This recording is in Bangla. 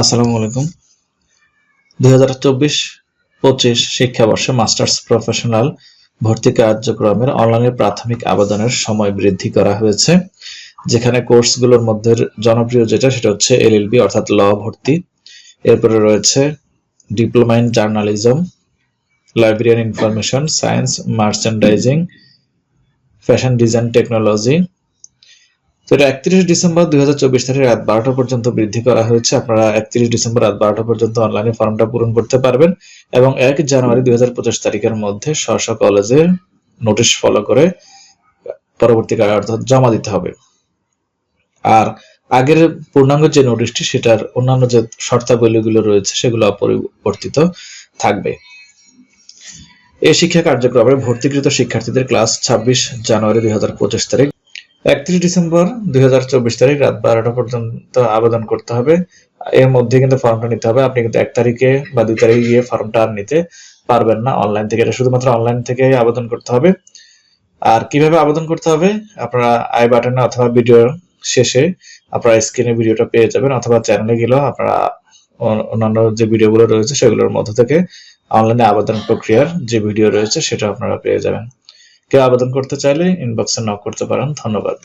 আসসালামু আলাইকুম। দুই হাজার চব্বিশ পঁচিশ শিক্ষাবর্ষে মাস্টার্স প্রফেশনাল ভর্তি কার্যক্রমের অনলাইনে প্রাথমিক আবেদনের সময় বৃদ্ধি করা হয়েছে, যেখানে কোর্সগুলোর মধ্যে জনপ্রিয় যেটা সেটা হচ্ছে এলএলবি অর্থাৎ ল ভর্তি। এরপরে রয়েছে diploma in journalism, librarian information, science, merchandising, fashion design technology তো এটা একত্রিশ ডিসেম্বর দুই হাজার চব্বিশ তারিখ রাত বারোটা পর্যন্ত বৃদ্ধি করা হয়েছে। আপনারা একত্রিশ ডিসেম্বর রাত বারোটা পর্যন্ত অনলাইনে ফর্মটা পূরণ করতে পারবেন এবং এক জানুয়ারি দুই হাজার পঁচিশ তারিখের মধ্যে স্ব স্ব কলেজে নোটিশ ফলো করে পরবর্তীকালে অর্থাৎ জমা দিতে হবে। আর আগের পূর্ণাঙ্গ যে নোটিশটি সেটার অন্যান্য যে শর্তাবলীগুলো রয়েছে, সেগুলো অপরিবর্তিত থাকবে। এই শিক্ষা কার্যক্রমে ভর্তিকৃত শিক্ষার্থীদের ক্লাস ছাব্বিশ জানুয়ারি দুই হাজার পঁচিশ তারিখ একত্রিশ ডিসেম্বর দুই হাজার চব্বিশ তারিখ রাত বারোটা পর্যন্ত আবেদন করতে হবে। এর মধ্যে কিন্তু ফর্মটা নিতে হবে। আপনি কিন্তু এক তারিখে বা দুই তারিখে গিয়ে ফর্মটা আর নিতে পারবেন না অনলাইন থেকে। এটা শুধুমাত্র অনলাইন থেকে আবেদন করতে হবে। আর কীভাবে আবেদন করতে হবে? আপনারা আই বাটনে অথবা ভিডিও শেষে আপনারা স্ক্রিনে ভিডিওটা পেয়ে যাবেন অথবা চ্যানেলে গেলেও আপনারা অন্যান্য যে ভিডিওগুলো রয়েছে সেগুলোর মধ্য থেকে অনলাইনে আবেদন প্রক্রিয়ার যে ভিডিও রয়েছে সেটা আপনারা পেয়ে যাবেন। কেউ আবেদন করতে চাইলে ইনবক্সে নক করতে পারেন। ধন্যবাদ।